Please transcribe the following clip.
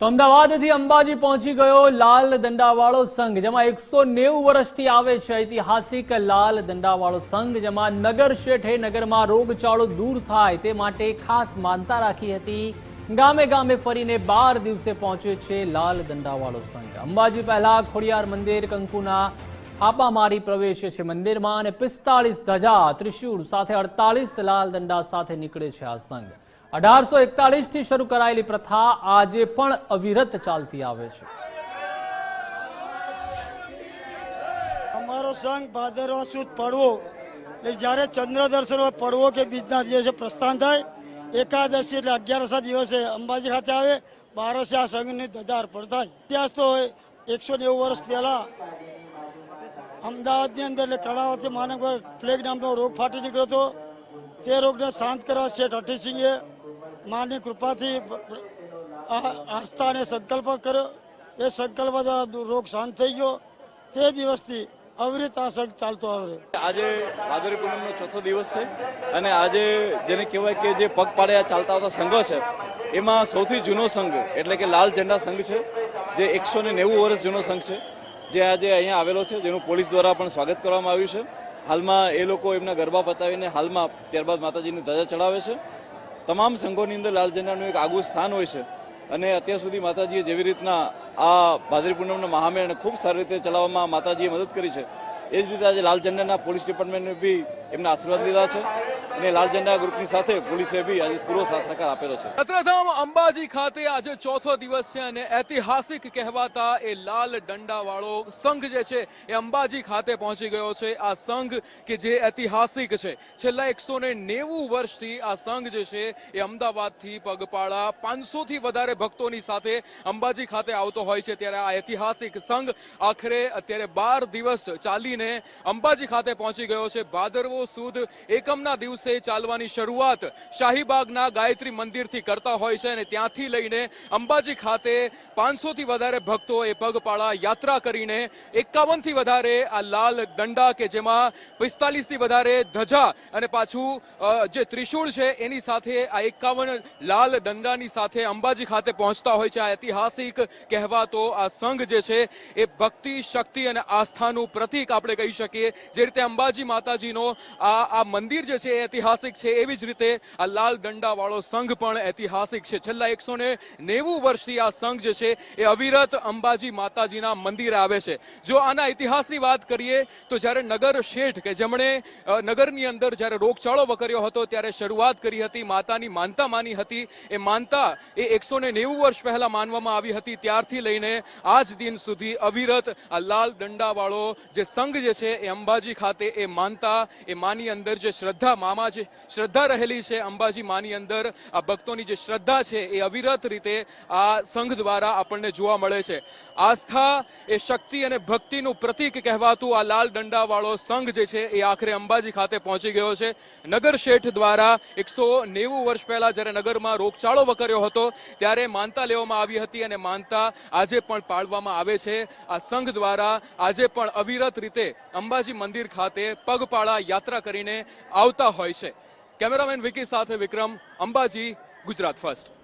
તો અમદાવાદથી અંબાજી પહોંચી ગયો લાલ દંડાવાળો સંઘ, જેમાં એકસો નેવું વર્ષથી આવે છે ઐતિહાસિક લાલ દંડાવાળો સંઘ, જેમાં નગર શેઠે નગરમાં રોગચાળો દૂર થાય તે માટે ખાસ માનતા રાખી હતી. ગામે ગામે ફરીને બાર દિવસે પહોંચ્યો છે લાલ દંડાવાળો સંઘ. અંબાજી પહેલા ખોડિયાર મંદિર કંકુના આપા મારી પ્રવેશે છે મંદિરમાં અને પિસ્તાળીસ ધજા ત્રિશૂળ સાથે અડતાલીસ લાલ દંડા સાથે નીકળે છે આ સંઘ. અઢારસો એકતાળીસથી શરૂ કરાયેલી પ્રથા આજે પણ અવિરત ચાલતી આવે છે. અમારો સંઘ ભાદરવા સુદ પડવો, એટલે જ્યારે ચંદ્ર દર્શન પડવો કે બીજના દિવસે પ્રસ્થાન થાય, એકાદશી એટલે અગિયારસા દિવસે અંબાજી ખાતે આવે, બારસે આ સંઘની ધજા અર્પણ થાય. ઇતિહાસ તો એકસો નેવું વર્ષ પહેલાં અમદાવાદની અંદર એટલે કર્ણાવતી માનવ પ્લેગ નામનો રોગ ફાટી નીકળ્યો હતો. તે રોગને શાંત કરવા શેઠ હઠીસિંહે માની કૃપાથી આ આસ્થા અને સંકલ્પ કર્યો. એ સંકલ્પ દ્વારા રોગ શાંત થઈ ગયો. તે દિવસથી અવિરત આ સંઘ ચાલતો આવે. આજે ભાદરવી પૂનમનો ચોથો દિવસ છે અને આજે જેને કહેવાય કે જે પગ પાડ્યા ચાલતા આવતા સંઘો છે, એમાં સૌથી જૂનો સંઘ, એટલે કે લાલ ઝંડા સંઘ છે, જે એકસો ને નેવું વર્ષ જૂનો સંઘ છે, જે આજે અહીંયા આવેલો છે, જેનું પોલીસ દ્વારા પણ સ્વાગત કરવામાં આવ્યું છે. હાલમાં એ લોકો એમના ગરબા પતાવીને હાલમાં ત્યારબાદ માતાજીની ધજા ચડાવે છે. તમામ સંઘોની અંદર લાલ ઝંડાનું એક આગવું સ્થાન હોય છે. અને અત્યાર સુધી માતાજીએ જેવી રીતના આ ભાદરી પૂનમના મહામેળને ખૂબ સારી રીતે ચલાવવામાં માતાજીએ મદદ કરી છે. એ જ રીતે આજે લાલ ઝંડાના પોલીસ ડિપાર્ટમેન્ટને બી એમના આશીર્વાદ લીધા છે. અને લાલ ઝંડા ગ્રુપની સાથે પોલીસે બી આજે પૂરો સહકાર આપેલો છે. યાત્રાધામ અંબાજી ખાતે આજે ચોથો દિવસ છે અને ઐતિહાસિક કહેવાતા એ લાલ દંડા વાળો સંઘ જે છે એ અંબાજી ખાતે પહોંચી ગયો છે. આ સંઘ કે જે ઐતિહાસિક છે. છેલ્લા એકસો ને નેવું વર્ષથી આ સંઘ જે છે એ અમદાવાદથી પગપાળા પાંચસો થી વધારે ભક્તોની સાથે અંબાજી ખાતે આવતો હોય છે. ત્યારે આ ઐતિહાસિક સંઘ આખરે અત્યારે બાર દિવસ ચાલીને અંબાજી ખાતે પહોંચી ગયો છે. ભાદરવો સુદ એકમના દિવસે ચાલવાની શરૂઆત શાહીબાગના ગાયત્રી મંદિરથી કરતા હોય છે અને ત્યાંથી લઈને અંબાજી ખાતે પાંચસો થી વધારે ભક્તો એ પગપાળા યાત્રા કરીને એકાવનથી વધારે આ લાલ દંડા કે જેમાં પિસ્તાલીસથી વધારે ધજા અને પાછું જે ત્રિશૂળ છે એની સાથે આ એકાવન લાલ દંડાની સાથે અંબાજી ખાતે પહોંચતા હોય છે. આ ઐતિહાસિક કહેવાતો, આ સંઘ જે છે એ ભક્તિ, શક્તિ અને આસ્થાનું પ્રતીક આપણે કહી શકીએ. જે રીતે અંબાજી માતાજીનો આ આ મંદિર જે છે એ ઐતિહાસિક છે એવી જ રીતે આ લાલ દંડા વાળો સંઘ પણ ઐતિહાસિક છે. છેલ્લા એકસો ને નેવું વર્ષથી આ સંઘ જે છે એ અવિરત અંબાજી માતાજીના મંદિરે આવે છે. જો આના ઇતિહાસની વાત કરીએ તો જ્યારે નગર શેઠ કે જેમણે નગરની અંદર જ્યારે રોગચાળો વકર્યો હતો ત્યારે શરૂઆત કરી હતી, માતાની માનતા માની હતી. એ માનતા એ એકસો ને નેવું વર્ષ પહેલા માનવામાં આવી હતી. ત્યારથી લઈને આજ દિન સુધી અવિરત આ લાલ દંડા વાળો જે સંઘ જે છે એ અંબાજી ખાતે એ માનતા, એ માની અંદર જે શ્રદ્ધા મામા જ શ્રદ્ધા રહેલી છે અંબાજી માની અંદર. આ ભક્તોની જે શ્રદ્ધા છે એ અવિરત રીતે આ સંઘ દ્વારા આપણને જોવા મળે છે. આસ્થા એ શક્તિ અને ભક્તિનું પ્રતીક કહેવાતું આ લાલ દંડાવાળો સંઘ જે છે એ આખરે અંબાજી ખાતે પહોંચી ગયો છે. નગર શેઠ દ્વારા એકસો નેવું વર્ષ પહેલા જ્યારે નગરમાં રોગચાળો વકર્યો હતો, ત્યારે માનતા લેવામાં આવી હતી અને માનતા આજે પણ પાળવામાં આવે છે. આ સંઘ દ્વારા આજે પણ અવિરત રીતે અંબાજી મંદિર ખાતે પગપાળા યાત્રા કરીને આવતા હોય છે. કેમેરામેન વિકી સાથે વિક્રમ અંબાજી ગુજરાત ફર્સ્ટ.